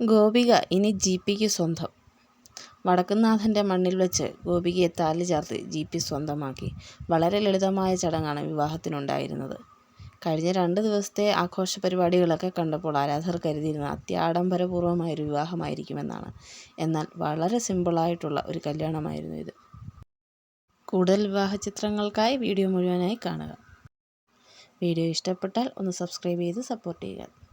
ഗോപിക ഇനി ജി പിക്ക് സ്വന്തം. വടക്കുംനാഥന്റെ മണ്ണിൽ വെച്ച് ഗോപികയെ താലി ചാർത്തി ജി പി സ്വന്തമാക്കി. വളരെ ലളിതമായ ചടങ്ങാണ് വിവാഹത്തിനുണ്ടായിരുന്നത്. കഴിഞ്ഞ രണ്ട് ദിവസത്തെ ആഘോഷ പരിപാടികളൊക്കെ കണ്ടപ്പോൾ ആരാധകർ കരുതിയിരുന്ന അത്യാഡംബരപൂർവമായൊരു വിവാഹമായിരിക്കുമെന്നാണ്. എന്നാൽ വളരെ സിമ്പിളായിട്ടുള്ള ഒരു കല്യാണമായിരുന്നു ഇത്. കൂടുതൽ വിവാഹ ചിത്രങ്ങൾക്കായി വീഡിയോ മുഴുവനായി കാണുക. വീഡിയോ ഇഷ്ടപ്പെട്ടാൽ ഒന്ന് സബ്സ്ക്രൈബ് ചെയ്ത് സപ്പോർട്ട് ചെയ്യുക.